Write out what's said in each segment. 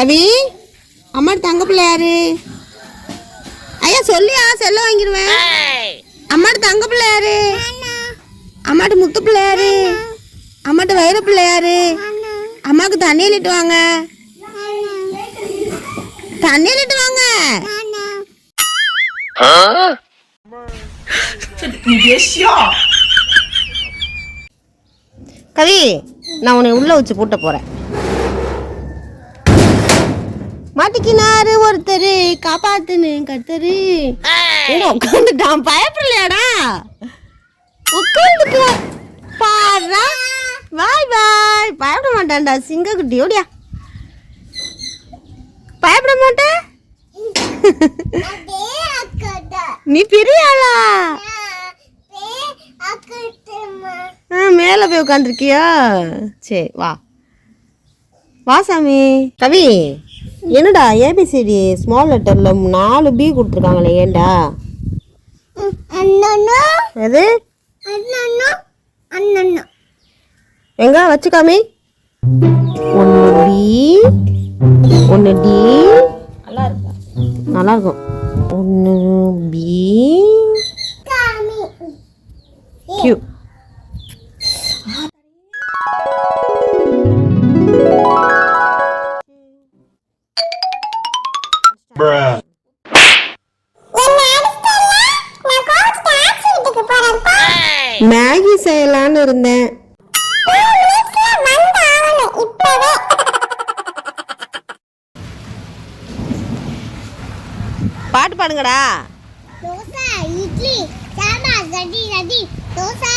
கவி அம்மாட்டு தங்க பிள்ளை யாரு? ஐயா சொல்லியா செல்ல வாங்கிடுவேன் அம்மாட்டு தங்க பிள்ளை யாரு? அம்மாட்டு முத்து பிள்ளை யாரு? அம்மாட்டு வைர பிள்ளை யாரு? அம்மாவுக்கு தண்ணி இட்டு வாங்க. தண்ணி இட்டு வாங்க. கவி நான் உன்னை உள்ள வச்சு பூட்ட போறேன். மாட்டிக்கினாரு ஒருத்தர். காப்பாத்துன்னு கத்தரு உட்காந்துட்டான் பயப்படலையாடா? உட்காந்துட்டு பாடுறா. வாய் வாய். பயப்பட மாட்டான்டா. சிங்க குட்டி ஓடியா பயப்பட மாட்டேன் நீ பெரிய ஆளா ஆ மேலே போய் உட்காந்துருக்கியா சரி வா. வா சாமி. கவி என்னடா ஏபிசிடி ஸ்மால் லெட்டரில் நாலு பி கொடுத்துருக்காங்களே ஏன்டா எது? எங்க வச்சு காமி. ஒன்று பி ஒன்று டி நல்லா இருக்கா நல்லா இருக்கும் ஒன்று பி கியூ Bruh. மேகி செய்யலான்னு இருந்தேன். பாட்டு பாடுங்கடா. தோசை இட்லி சாம்பார் சட்டி சட்டி தோசை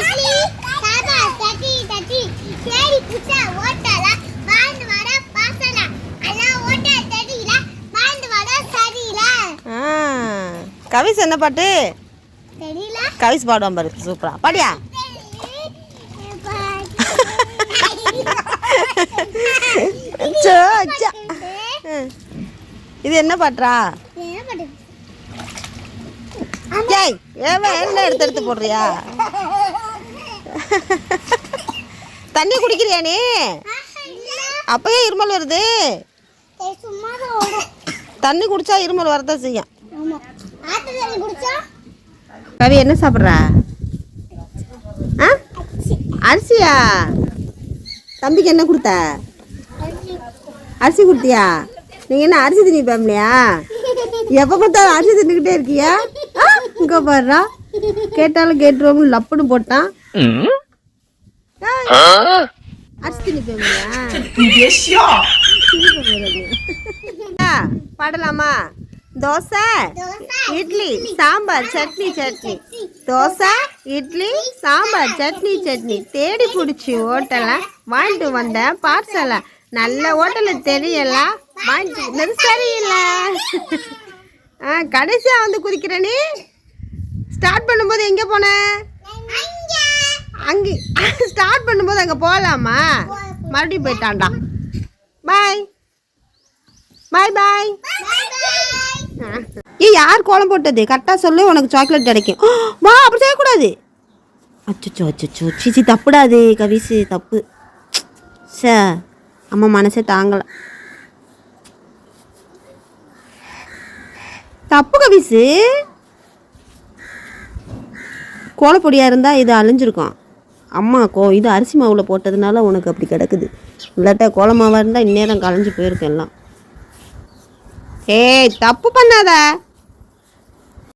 இட்லி சாம்பார் சட்டி சட்டி சேரி புச்சா ஓட்டல வாழ்ந்து வர பாசல எல்லாம் ஓட்ட தெரியல வாழ்ந்து வர சரியில்ல ஆ கவிஸ் என்ன பாட்டு? தெரியல. கவிஸ் பாடுவான் பாரு சூப்பரா பாடியா. இது என்ன பாட்டுறா? ஏய் ஏவன் என்ன எடுத்து எடுத்து போடுறியா? தண்ணி குடிக்கிறியா நீ? அப்பயே இருமல் வருது. தண்ணி குடிச்சா இருமல் வரதான் செய்யும். கவி என்ன சாப்பிட்றா? ஆ? அரிசியா? தம்பிக்கு என்ன கொடுத்த? அரிசி கொடுத்தியா? நீங்கள் என்ன அரிசி திணி ஃபேமிலியா எப்போ பார்த்தாலும் அரிசி தின்னுக்கிட்டே இருக்கியா? இங்கே பாடுறா கேட்டாலும் கேட்டுருவோம்னு லப்புன்னு போட்டான். அரிசி திணி ஃபேமிலியா பாடலாமா? தோசை இட்லி சாம்பார் சட்னி சட்னி. தோசை இட்லி சாம்பார் சட்னி சட்னி. தேடி பிடிச்சி ஓட்டலை வாங்கிட்டு வந்தேன் பார்சலை. நல்ல ஹோட்டலில் தெரியல. வாங்கிட்டு சரியில்லை. ஆ கடைசியாக வந்து குதிக்கிற நீ? ஸ்டார்ட் பண்ணும்போது எங்கே போன? அங்கே. ஸ்டார்ட் பண்ணும்போது அங்கே போகலாமா? மறுபடியும் போயிட்டான்டா. பாய் பாய் பாய் ஏ யார் கோலம் போட்டது? கரெக்டாக சொல்லு உனக்கு சாக்லேட் கிடைக்கும். வா அப்படி செய்யக்கூடாது. அச்சோ அச்சோ சிச்சி தப்புடாது கவிசு தப்பு. சே அம்மா மனசே தாங்கலை. தப்பு கவிசு. கோலப்பொடியாக இருந்தால் இது அழிஞ்சிருக்கும். அம்மா கோ இது அரிசி மாவில் போட்டதுனால உனக்கு அப்படி கிடக்குது. இல்லாட்டா கோலமாவாக இருந்தால் இந்நேரம் கலைஞ்சு போயிருக்கும் எல்லாம். ஏய் தப்பு பண்ணாத